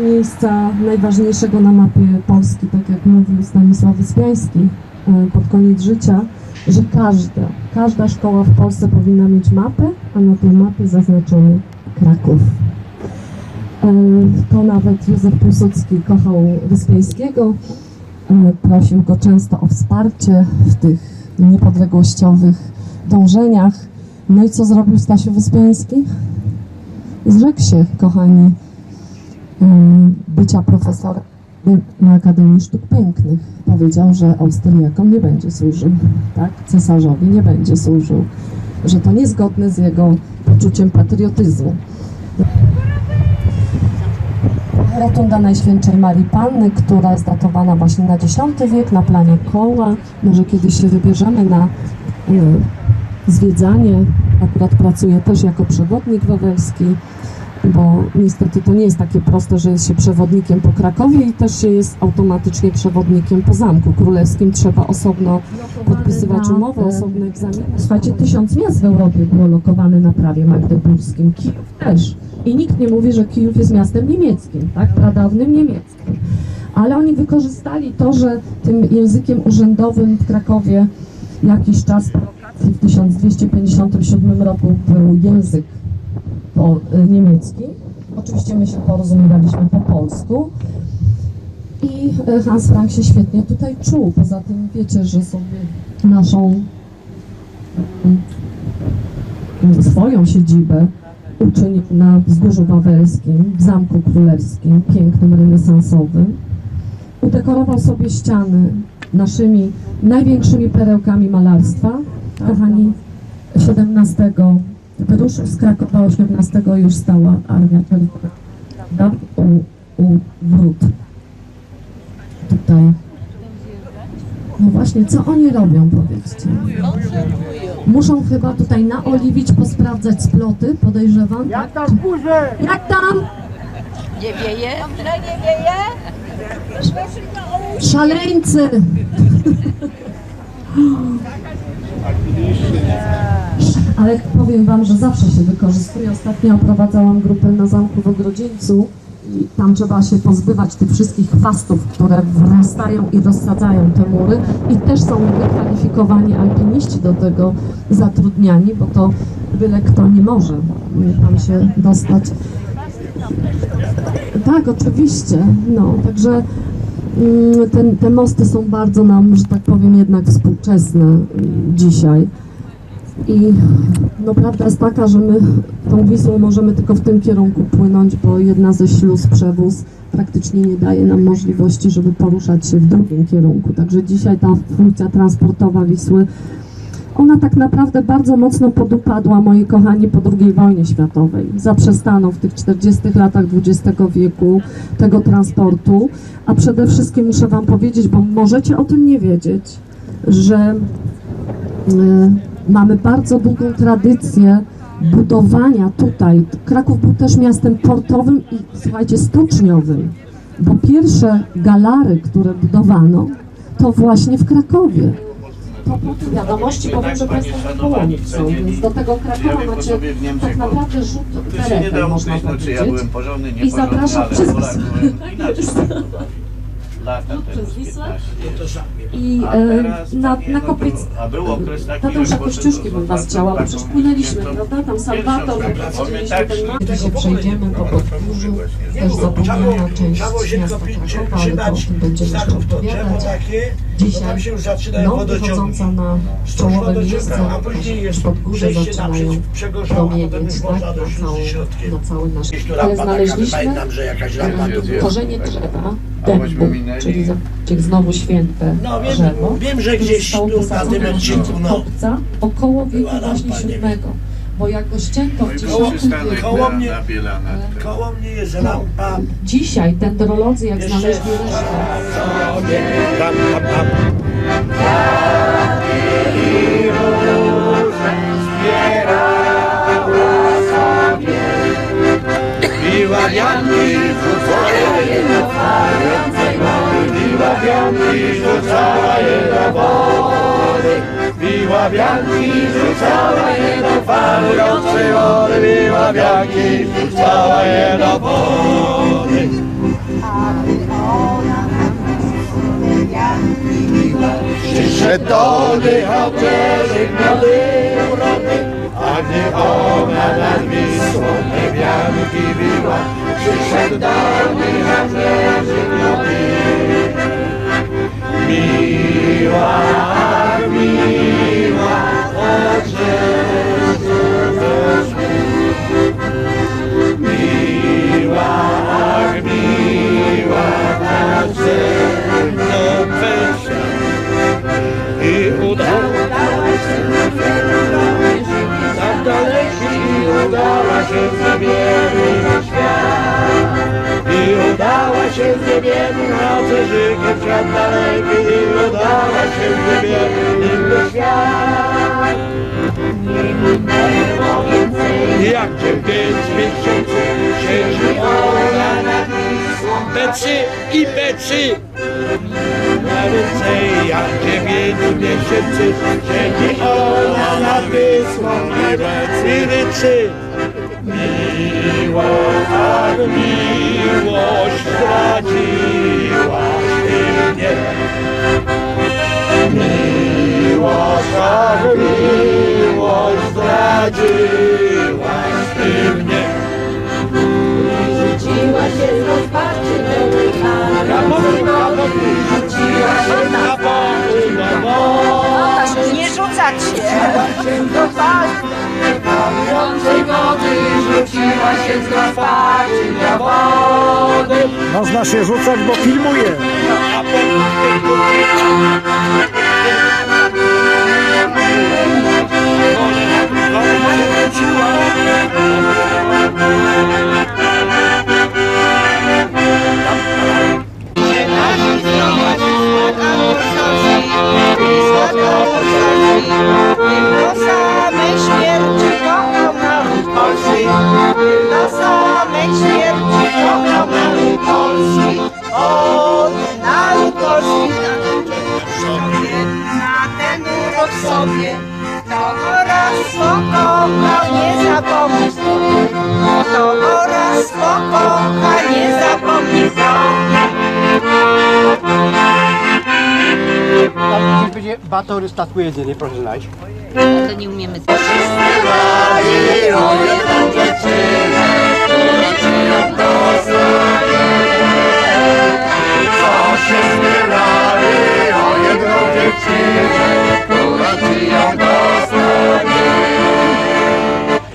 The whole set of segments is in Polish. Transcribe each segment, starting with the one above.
miejsca najważniejszego na mapie Polski, tak jak mówił Stanisław Wyspiański e, pod koniec życia, że każda, każda szkoła w Polsce powinna mieć mapę, a na tej mapie zaznaczony Kraków. E, To nawet Józef Piłsudski kochał Wyspiańskiego, e, prosił go często o wsparcie w tych niepodległościowych dążeniach. No i co zrobił Stasiu Wyspiański? Zrzekł się, kochani, bycia profesorem na Akademii Sztuk Pięknych. Powiedział, że Austriakom nie będzie służył, tak? Cesarzowi nie będzie służył, że to niezgodne z jego poczuciem patriotyzmu. Rotunda Najświętszej Marii Panny, która jest datowana właśnie na X wiek, na planie koła. Może kiedyś się wybierzemy na y, zwiedzanie. Akurat pracuję też jako przewodnik wawelski, bo niestety to nie jest takie proste, że jest się przewodnikiem po Krakowie i też się jest automatycznie przewodnikiem po Zamku Królewskim. Trzeba osobno podpisywać umowę, osobne egzaminy. Słuchajcie, tysiąc miast w Europie było lokowane na prawie magdeburskim. Kijów też. I nikt nie mówi, że Kijów jest miastem niemieckim, tak? Pradawnym niemieckim. Ale oni wykorzystali to, że tym językiem urzędowym w Krakowie jakiś czas po lokacji w 1257 roku był język po, y, niemiecki. Oczywiście my się porozumiewaliśmy po polsku. I y, Hans Frank się świetnie tutaj czuł. Poza tym wiecie, że sobie naszą mm, swoją siedzibę uczynił na Wzgórzu Wawelskim, w Zamku Królewskim, pięknym, renesansowym. Udekorował sobie ściany naszymi największymi perełkami malarstwa. Kochani, 17 wyruszył z Krakowa, 18 już stała Armia Czerwona prawda? u, u wrót. Tutaj. No właśnie, co oni robią, powiedzcie? Muszą chyba tutaj naoliwić, posprawdzać sploty, podejrzewam. Jak tak? tam w górze? Jak tam? Nie wieje? Dobrze nie wieje? Szaleńcy! Ale powiem Wam, że zawsze się wykorzystuje. Ostatnio oprowadzałam grupę na zamku w Ogrodzieńcu i tam trzeba się pozbywać tych wszystkich chwastów, które wrastają i rozsadzają te mury i też są wykwalifikowani alpiniści do tego zatrudniani, bo to byle kto nie może tam się dostać. Tak, oczywiście. No, także mm, ten, te mosty są bardzo nam, że tak powiem, jednak współczesne mm, dzisiaj. I no, prawda jest taka, że my tą Wisłą możemy tylko w tym kierunku płynąć, bo jedna ze śluz przewóz praktycznie nie daje nam możliwości, żeby poruszać się w drugim kierunku. Także dzisiaj ta funkcja transportowa Wisły ona tak naprawdę bardzo mocno podupadła, moi kochani, po II wojnie światowej. Zaprzestano w tych 40 latach XX wieku tego transportu, a przede wszystkim muszę Wam powiedzieć, bo możecie o tym nie wiedzieć, że e, mamy bardzo długą tradycję budowania tutaj. Kraków był też miastem portowym i słuchajcie, stoczniowym, bo pierwsze galary, które budowano, to właśnie w Krakowie. To po tym wiadomości powiem, że Państwo w Kołoniu są, więc do tego Krakowa macie tak naprawdę rzut beretem, można no, czy ja powiedzieć. byłem porządny, I zapraszam inaczej. Lata przez Wisłę? 15 lat. I e, teraz na, na Kopiec... był- A był okres taki, Tadeusza Kościuszki bym Was chciała, bo taką przecież płynęliśmy, prawda? Tam Salwator, wyprowadziliśmy tak, ten most, dzisiaj przejdziemy po podwórzu, też zapomniana część miasta Krakowa, ale to o tym będziemy jeszcze opowiadać. Dzisiaj no, wodociągi. wychodząca na czołowe miejsce, a później jest pod górze zaczynają promienieć tak, na, całą, na cały nasz... Ale znaleźliśmy korzenie drzewa, dębu, czyli, czyli znowu święte drzewo. wiem, że gdzieś tu na tym odcinku, no. kopca około wieku Była właśnie lampa, nie wiem. siódmego. Bo jak go ścięto w No i dziesiątym przystanek wieku, Koło na- mnie- na Bielana. Koło mnie jest lampa. dzisiaj dendrolodzy jak Jeszcze- znaleźli resztę Tam, tam, tam. Piła wianki wianki rzucała je do wody, biła wianki rzucała je do fal, rozszyłody, biła wianki rzucała je do wody. Przyszedł do tych obrzeżek miody urody, a nie ona nad Wisłą te biła. Przyszedł do tych obrzeżek udała się z niebieskim z niebieskim oceżykiem w świat daleki i udała się z niebieskim świat. Nie minęło więcej. Jak dziewięć miesięcy siedzi ona Wisłą Becy i becy Na więcej jak dziewięć miesięcy siedzi ona nad Wisłą i becy i becy Miła, tak miłość zdradziłaś ty mnie Miłość, tak miłość zdradziłaś ty mnie Rzuciła się z rozpaczy wykaru. powiem, ja powiem Rzuciła się na Na boku, na boku Nie rzucać się. Do twarzy Palującej wody Rzuciła się z rozpaczy do wody Można się rzucać, bo filmuje. A potem Będzie batory statku jedzenie, proszę znaleźć. To nie umiemy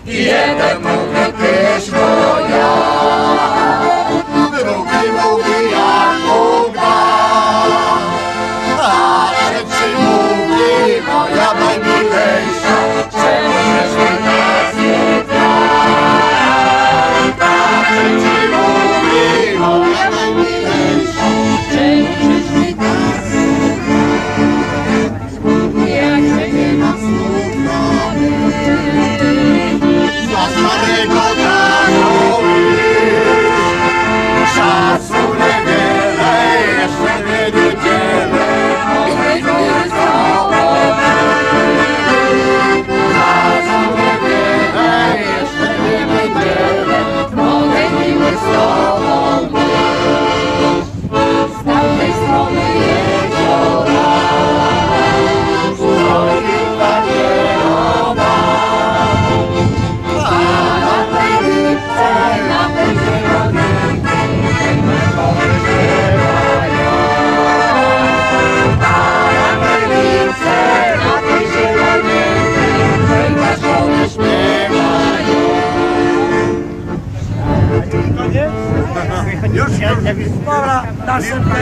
jeden mówi tyś moja, Listen,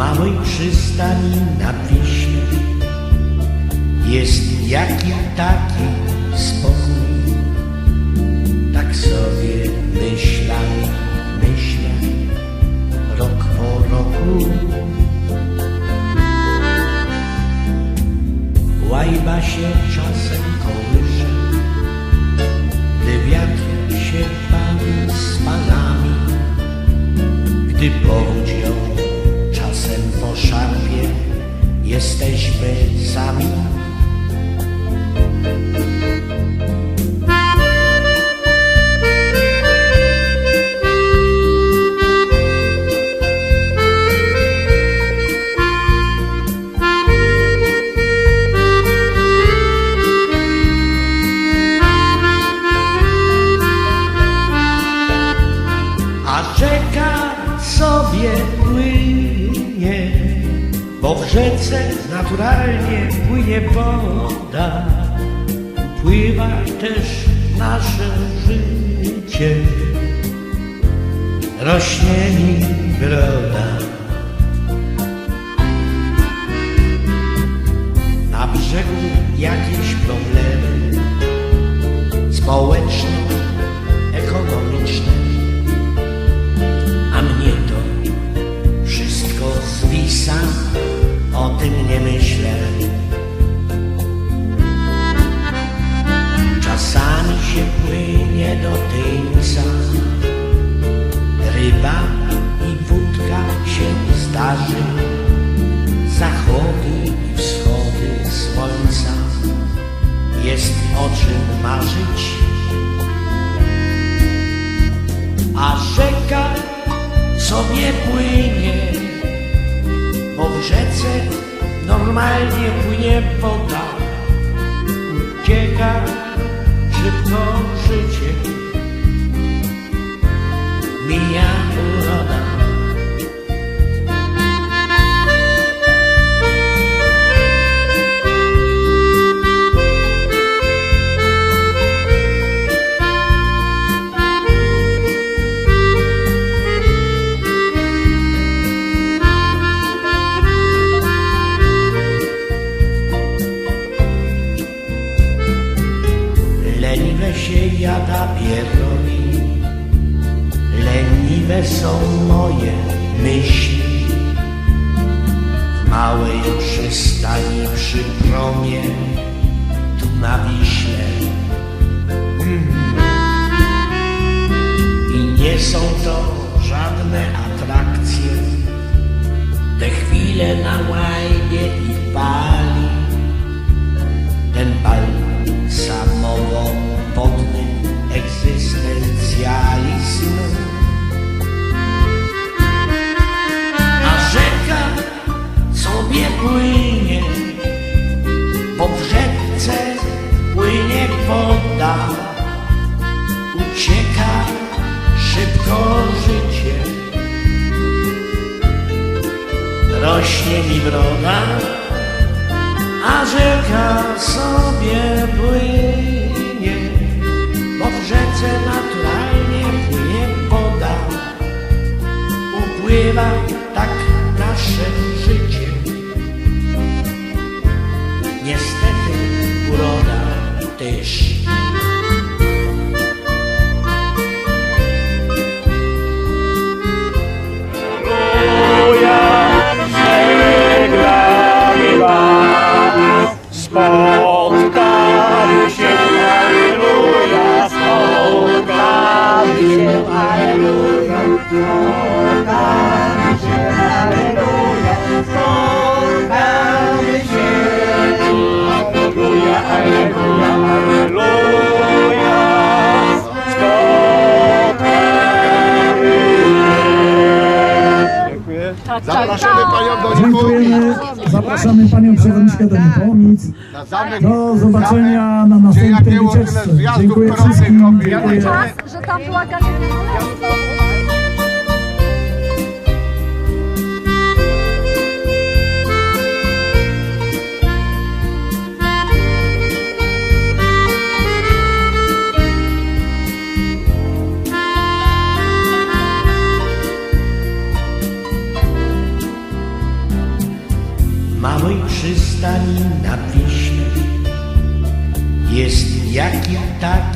małej przystani nad Wiśle jest jaki taki spokój. Tak sobie myślał, myślę, rok po roku. Łajba się czasem kołysze, gdy wiatr się bawi z panami. Gdy powódź płynie, bo w rzece naturalnie płynie woda. Pływa też nasze życie, rośnie mi broda. Na brzegu jakieś problemy społeczno-ekonomiczne a zwisa, o tym nie myślę. Czasami się płynie do tyńca, ryba i wódka się zdarzy, zachody i wschody słońca, jest o czym marzyć. a rzeka sobie płynie, bo w rzece normalnie płynie woda. Leniwe się jada pierogi, leniwe są moje myśli. W małej przystani przy promie, tu na Wiśle. Mm. I nie są to żadne atrakcje, te chwile na łajbie i pali Upływa tak nasze Zapraszamy panią do Dziękujemy. Zapraszamy panią przewodniczkę do. Na zamek. Do zobaczenia na następnej wycieczce. Dziękuję wszystkim. Dziękuję. że tam była nad Wiśle jest jaki. Tak